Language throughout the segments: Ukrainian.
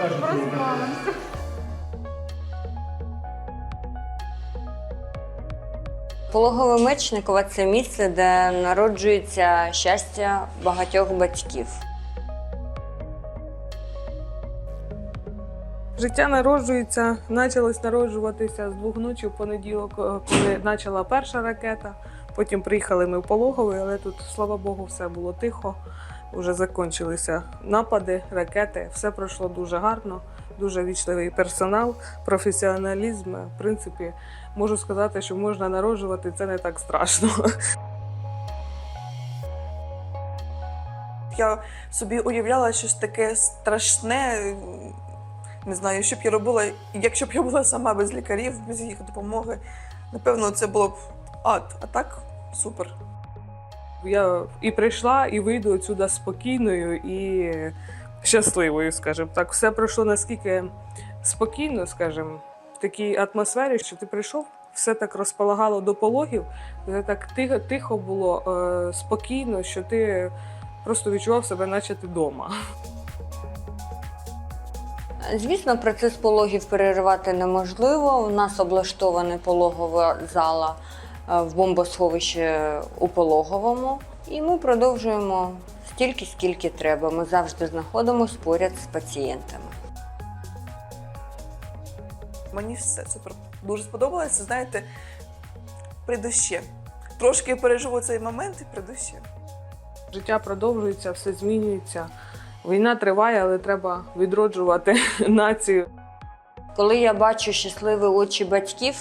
покажете. Пологове Мечникова це місце, де народжується щастя багатьох батьків. Життя народжується, почалось народжуватися з двох ночі в понеділок, е, коли почала перша ракета. Потім приїхали ми в пологовий, але тут, слава Богу, все було тихо. Вже закінчилися напади, ракети. Все пройшло дуже гарно, дуже вічливий персонал, професіоналізм. В принципі, можу сказати, що можна народжувати це не так страшно. Я собі уявляла щось таке страшне. Не знаю, що б я робила, якщо б я була сама без лікарів, без їх допомоги. Напевно, це було б ад. А так супер. Я і прийшла, і вийду отсюди спокійною і щасливою, скажімо так. Все пройшло наскільки спокійно, скажімо, в такій атмосфері, що ти прийшов, все так розполагало до пологів, все так тихо, тихо було, е, спокійно, що ти просто відчував себе, наче ти вдома. Звісно, процес пологів переривати неможливо. У нас облаштована пологова зала в бомбосховищі у пологовому, і ми продовжуємо стільки, скільки треба. Ми завжди знаходимося поряд з пацієнтами. Мені все супер дуже сподобалося. Знаєте, прийду ще. Трошки переживу цей момент і прийду ще. Життя продовжується, все змінюється. Війна триває, але треба відроджувати націю. Коли я бачу щасливі очі батьків,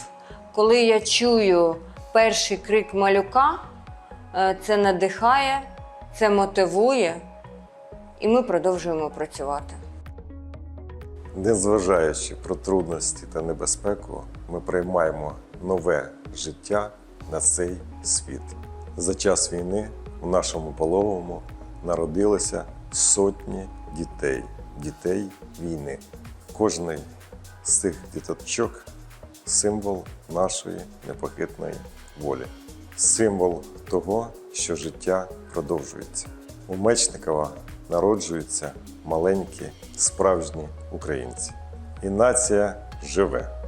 коли я чую перший крик малюка, е, це надихає, це мотивує, і ми продовжуємо працювати. Незважаючи про трудності та небезпеку, ми приймаємо нове життя на цей світ. За час війни у нашому пологовому народилося сотні дітей, дітей війни. Кожний з цих діточок символ нашої непохитної волі, символ того, що життя продовжується. У Мечникова народжуються маленькі справжні українці. І нація живе.